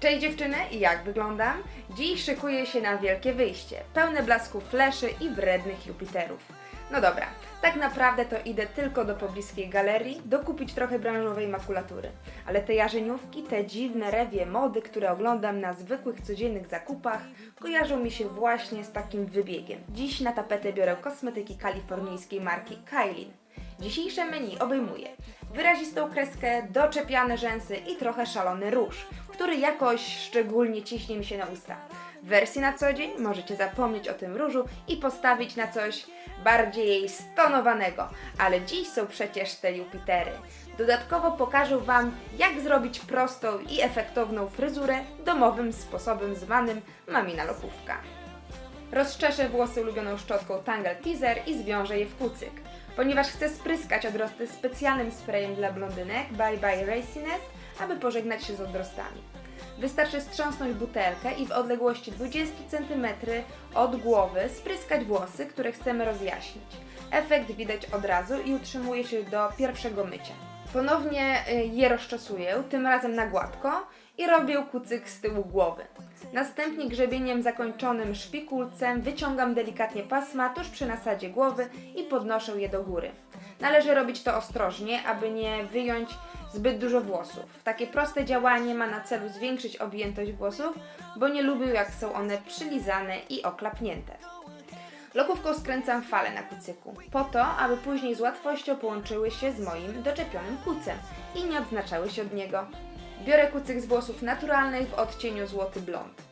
Cześć dziewczyny, jak wyglądam? Dziś szykuję się na wielkie wyjście, pełne blasków fleszy i wrednych Jupiterów. No dobra, tak naprawdę to idę tylko do pobliskiej galerii, dokupić trochę branżowej makulatury. Ale te jarzeniówki, te dziwne rewie mody, które oglądam na zwykłych, codziennych zakupach, kojarzą mi się właśnie z takim wybiegiem. Dziś na tapetę biorę kosmetyki kalifornijskiej marki Kailin. Dzisiejsze menu obejmuje wyrazistą kreskę, doczepiane rzęsy i trochę szalony róż, który jakoś szczególnie ciśnie mi się na usta. W wersji na co dzień możecie zapomnieć o tym różu i postawić na coś bardziej stonowanego, ale dziś są przecież te Jupitery. Dodatkowo pokażę Wam, jak zrobić prostą i efektowną fryzurę domowym sposobem zwanym mamina lokówka. Rozczeszę włosy ulubioną szczotką Tangle Teaser i zwiążę je w kucyk. Ponieważ chcę spryskać odrosty specjalnym sprayem dla blondynek Bye Bye Raciness, aby pożegnać się z odrostami. Wystarczy strząsnąć butelkę i w odległości 20 cm od głowy spryskać włosy, które chcemy rozjaśnić. Efekt widać od razu i utrzymuje się do pierwszego mycia. Ponownie y, je rozczesuję, tym razem na gładko i robię kucyk z tyłu głowy. Następnie grzebieniem zakończonym szpikulcem wyciągam delikatnie pasma tuż przy nasadzie głowy i podnoszę je do góry. Należy robić to ostrożnie, aby nie wyjąć zbyt dużo włosów. Takie proste działanie ma na celu zwiększyć objętość włosów, bo nie lubię jak są one przylizane i oklapnięte. Lokówką skręcam fale na kucyku, po to, aby później z łatwością połączyły się z moim doczepionym kucem i nie odznaczały się od niego. Biorę kucyk z włosów naturalnych w odcieniu złoty blond.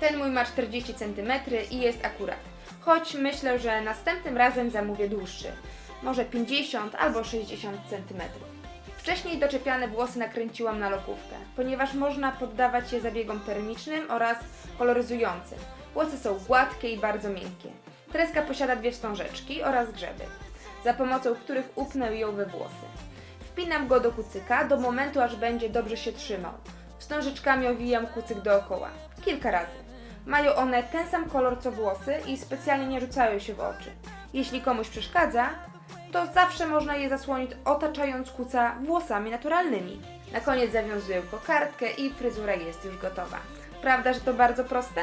Ten mój ma 40 cm i jest akurat, choć myślę, że następnym razem zamówię dłuższy, może 50 albo 60 cm. Wcześniej doczepiane włosy nakręciłam na lokówkę, ponieważ można poddawać je zabiegom termicznym oraz koloryzującym. Włosy są gładkie i bardzo miękkie. Treska posiada dwie wstążeczki oraz grzeby, za pomocą których upnę ją we włosy. Wpinam go do kucyka do momentu, aż będzie dobrze się trzymał. Wstążeczkami owijam kucyk dookoła. Kilka razy. Mają one ten sam kolor co włosy i specjalnie nie rzucają się w oczy. Jeśli komuś przeszkadza, to zawsze można je zasłonić otaczając kuca włosami naturalnymi. Na koniec zawiązuję kokardkę i fryzura jest już gotowa. Prawda, że to bardzo proste?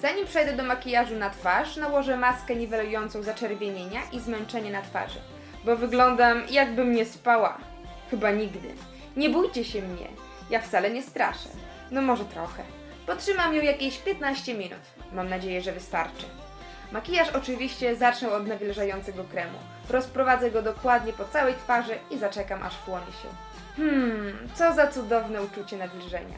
Zanim przejdę do makijażu na twarz, nałożę maskę niwelującą zaczerwienienia i zmęczenie na twarzy, bo wyglądam jakbym nie spała. Chyba nigdy. Nie bójcie się mnie, ja wcale nie straszę. No może trochę. Potrzymam ją jakieś 15 minut. Mam nadzieję, że wystarczy. Makijaż oczywiście zacznę od nawilżającego kremu. Rozprowadzę go dokładnie po całej twarzy i zaczekam aż wchłonie się. Hmm, co za cudowne uczucie nawilżenia.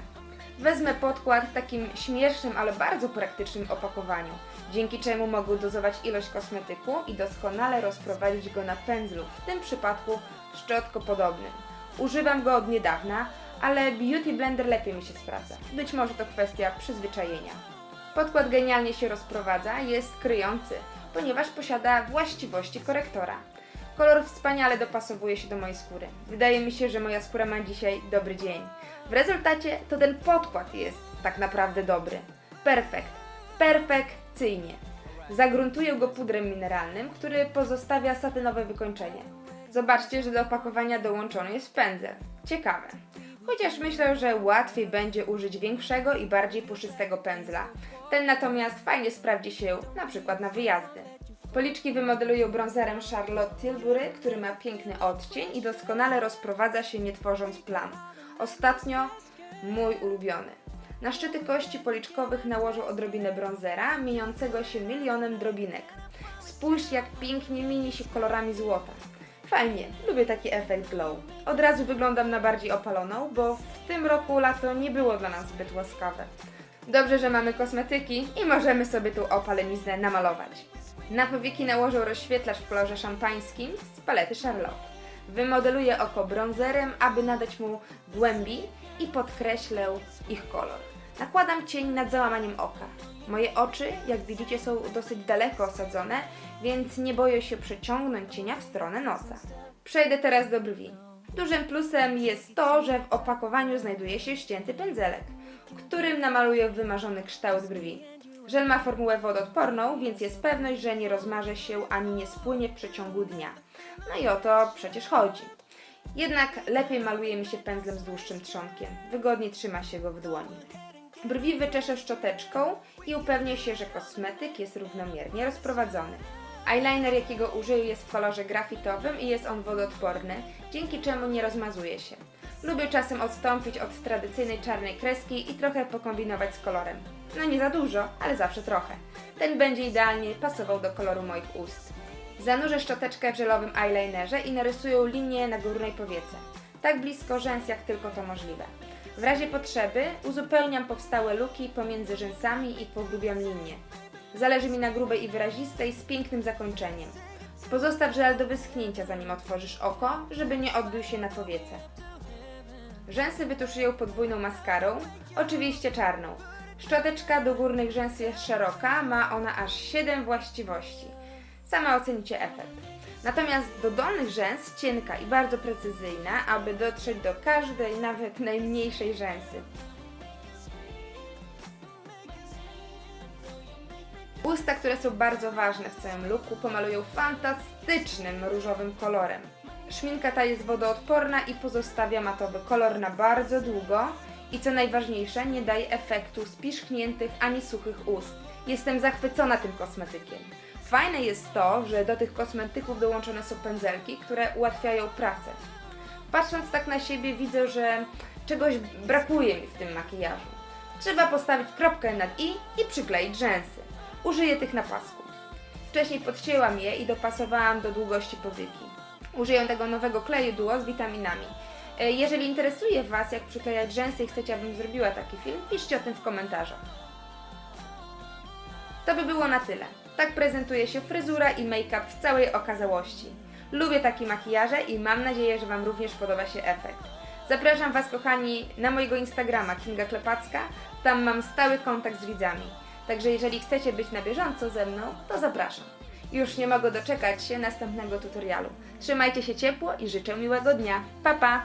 Wezmę podkład w takim śmiesznym, ale bardzo praktycznym opakowaniu, dzięki czemu mogę dozować ilość kosmetyku i doskonale rozprowadzić go na pędzlu, w tym przypadku szczotkopodobnym. Używam go od niedawna, ale Beauty Blender lepiej mi się sprawdza. Być może to kwestia przyzwyczajenia. Podkład genialnie się rozprowadza, jest kryjący, ponieważ posiada właściwości korektora. Kolor wspaniale dopasowuje się do mojej skóry. Wydaje mi się, że moja skóra ma dzisiaj dobry dzień. W rezultacie to ten podkład jest tak naprawdę dobry. Perfekt. Perfekcyjnie. Zagruntuję go pudrem mineralnym, który pozostawia satynowe wykończenie. Zobaczcie, że do opakowania dołączony jest pędzel. Ciekawe. Chociaż myślę, że łatwiej będzie użyć większego i bardziej puszystego pędzla. Ten natomiast fajnie sprawdzi się na przykład na wyjazdy. Policzki wymodeluję bronzerem Charlotte Tilbury, który ma piękny odcień i doskonale rozprowadza się nie tworząc plam. Ostatnio mój ulubiony. Na szczyty kości policzkowych nałożę odrobinę bronzera, mieniącego się milionem drobinek. Spójrz jak pięknie mieni się kolorami złota. Fajnie, lubię taki efekt glow. Od razu wyglądam na bardziej opaloną, bo w tym roku lato nie było dla nas zbyt łaskawe. Dobrze, że mamy kosmetyki i możemy sobie tu opaleniznę namalować. Na powieki nałożę rozświetlacz w kolorze szampańskim z palety Charlotte. Wymodeluję oko bronzerem, aby nadać mu głębi i podkreślę ich kolor. Nakładam cień nad załamaniem oka. Moje oczy, jak widzicie, są dosyć daleko osadzone, więc nie boję się przeciągnąć cienia w stronę nosa. Przejdę teraz do brwi. Dużym plusem jest to, że w opakowaniu znajduje się ścięty pędzelek, którym namaluję wymarzony kształt brwi. Żel ma formułę wodoodporną, więc jest pewność, że nie rozmarze się ani nie spłynie w przeciągu dnia. No i o to przecież chodzi. Jednak lepiej maluje mi się pędzlem z dłuższym trzonkiem. Wygodniej trzyma się go w dłoni. Brwi wyczeszę szczoteczką i upewnię się, że kosmetyk jest równomiernie rozprowadzony. Eyeliner, jakiego użyję, jest w kolorze grafitowym i jest on wodoodporny, dzięki czemu nie rozmazuje się. Lubię czasem odstąpić od tradycyjnej czarnej kreski i trochę pokombinować z kolorem. No nie za dużo, ale zawsze trochę. Ten będzie idealnie pasował do koloru moich ust. Zanurzę szczoteczkę w żelowym eyelinerze i narysuję linię na górnej powiece. Tak blisko rzęs, jak tylko to możliwe. W razie potrzeby uzupełniam powstałe luki pomiędzy rzęsami i pogrubiam linię. Zależy mi na grubej i wyrazistej z pięknym zakończeniem. Pozostaw żel do wyschnięcia, zanim otworzysz oko, żeby nie odbił się na powiece. Rzęsy wytuszuję podwójną maskarą, oczywiście czarną. Szczoteczka do górnych rzęs jest szeroka, ma ona aż 7 właściwości. Sama ocenicie efekt. Natomiast do dolnych rzęs cienka i bardzo precyzyjna, aby dotrzeć do każdej, nawet najmniejszej rzęsy. Usta, które są bardzo ważne w całym looku, pomalują fantastycznym różowym kolorem. Szminka ta jest wodoodporna i pozostawia matowy kolor na bardzo długo i co najważniejsze, nie daje efektu spiszchniętych ani suchych ust. Jestem zachwycona tym kosmetykiem. Fajne jest to, że do tych kosmetyków dołączone są pędzelki, które ułatwiają pracę. Patrząc tak na siebie, widzę, że czegoś brakuje mi w tym makijażu. Trzeba postawić kropkę nad i i przykleić rzęsy. Użyję tych na pasku. Wcześniej podcięłam je i dopasowałam do długości powieki. Użyję tego nowego kleju Duo z witaminami. E, Jeżeli interesuje Was, jak przyklejać rzęsy i chcecie, abym zrobiła taki film, piszcie o tym w komentarzach. To by było na tyle. Tak prezentuje się fryzura i make-up w całej okazałości. Lubię takie makijaże i mam nadzieję, że Wam również podoba się efekt. Zapraszam Was, kochani, na mojego Instagrama Kinga Klepacka. Tam mam stały kontakt z widzami. Także jeżeli chcecie być na bieżąco ze mną, to zapraszam. Już nie mogę doczekać się następnego tutorialu. Trzymajcie się ciepło i życzę miłego dnia. Pa pa!